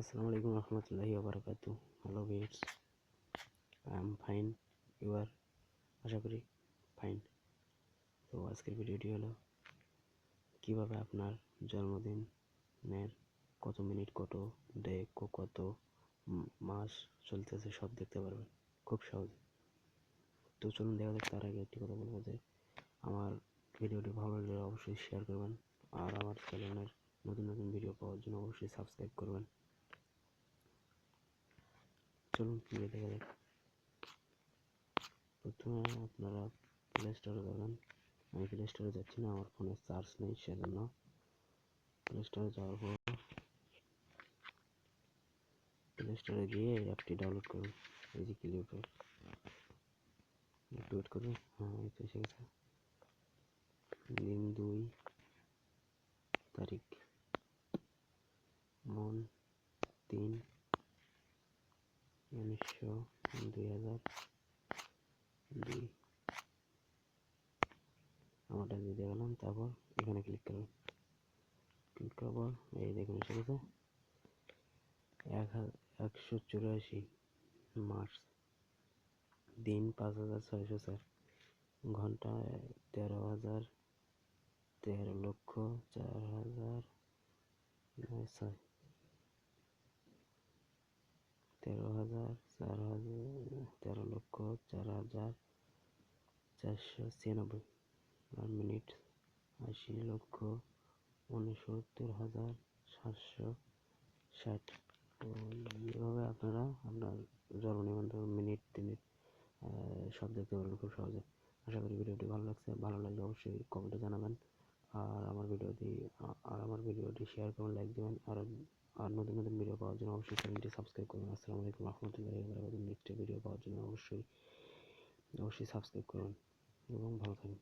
আসসালামু আলাইকুম রহমতুল্লাহি ওবরাকাত hello viewers I am fine you are আশা করি ফাইন তো আজকের ভিডিওটি হলো, কীভাবে আপনার জন্মদিনের কত মিনিট, কত ডে কত মাস চলতেছে সব দেখতে পারবেন। খুব সহজে। তো চলুন দেখা যাক তার আগে একটি কথা বলব যে, আমার ভিডিওটি ভালো লাগলে অবশ্যই শেয়ার করবেন আর আমার চ্যানেলের নতুন নতুন ভিডিও পাওয়ার জন্য অবশ্যই সাবস্ক্রাইব করবেন। চলুন ভিডিও দেখা যাক। প্রথমে আপনারা প্লে স্টোরে যাবেন। আমি প্লে স্টোরে যাচ্ছি না, আমার ফোনে চার্জ নেই, সেজন্য প্লে স্টোরে যাওয়ার পর প্লে স্টোরে গিয়ে অ্যাপটি ডাউনলোড করুন। এই যে ক্লিক একটু ওয়েট করুন। হ্যাঁ এই তো এসে গেছে। দিন দুই তারিখ। মন তিন উনিশশো দুই হাজার দুই। আমারটা দিয়ে গেলাম, তারপর এখানে ক্লিক করুন ক্লিক করার পর, এই দেখুন, এসে গেছে। এক একশো চুরাশি মার্চ দিন পাঁচ হাজার ছয়শো চার। ঘণ্টা তেরো হাজার তেরো লক্ষ চার হাজার ছয়। তেরো হাজার চার হাজার তেরো লক্ষ চার হাজার চারশো ছিয়ানব্বই আর মিনিট আশি লক্ষ উনসত্তর হাজার সাতশো ষাট। তো এইভাবে আপনারা আপনার জন্ম নিবন্ধন মিনিট আহ, সব দেখতে পারবেন খুব সহজে। আশা করি ভিডিওটি ভালো লাগছে। ভালো লাগলে অবশ্যই কমেন্টে জানাবেন। আর আমার ভিডিওটি আর আমার ভিডিওটি শেয়ার করুন লাইক দেবেন, আর আর নতুন নতুন ভিডিও পাওয়ার জন্য অবশ্যই চ্যানেলটি সাবস্ক্রাইব করুন। আসসালামু আলাইকুম রহমতুল্লাহি নেক্সট ভিডিও পাওয়ার জন্য অবশ্যই অবশ্যই সাবস্ক্রাইব করুন এবং ভালো থাকুন।